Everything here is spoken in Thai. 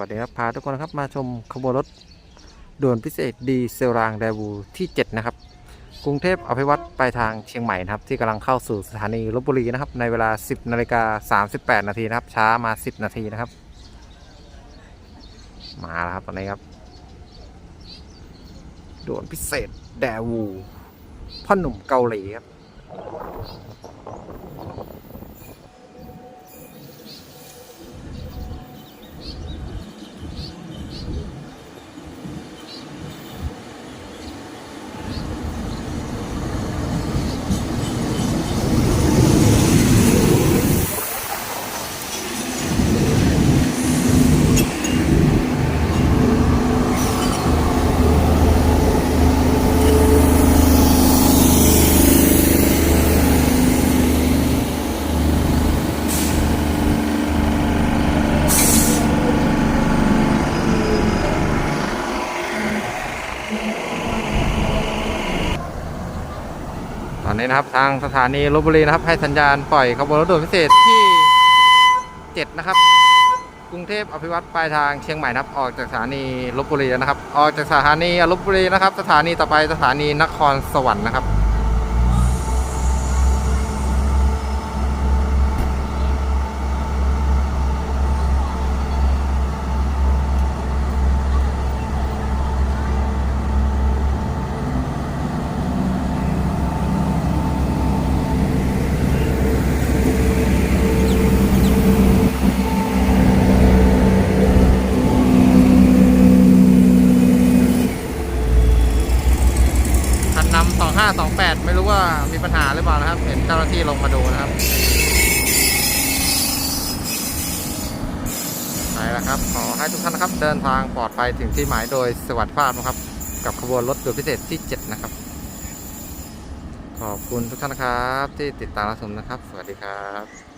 วัสดีครับพาทุกคนนะครับมาชมขบวนรถด่วนพิเศษดีเซลรางแดวูที่ 7 นะครับ กรุงเทพอภิวัตไปทางเชียงใหม่นะครับ ที่กำลังเข้าสู่สถานีลบบุรีนะครับ ในเวลา 10นาฬิกา38 นาทีนะครับ ช้ามา 10 นาทีนะครับ มาแล้วครับตอนนี้ครับ ด่วนพิเศษแดวูพ่อหนุ่มเกาหลีครับ อนนี้นะครับทางสถานีลบบุรีนะครับ ให้สัญญาณปล่อยขบวนรถด่วนพิเศษที่ 7 นะครับ กรุงเทพอภิวัตปลายทางเชียงใหม่นะครับ ออกจากสถานีลบบุรีนะครับ ออกจากสถานีลบบุรีนะครับ สถานีต่อไปสถานีนครสวรรค์นะครับ คันนำ 2528 ไม่รู้ว่ามีปัญหาหรือเปล่านะครับ เห็นเจ้าหน้าที่ลงมาดูนะครับไปแล้วครับ ขอให้ทุกท่านนะครับ เดินทางปลอดภัยถึงที่หมายโดยสวัสดิภาพนะครับ กับขบวนรถด่วนพิเศษที่ 7 นะครับ ขอบคุณทุกท่านนะครับ ที่ติดตามรับชมนะครับ สวัสดีครับ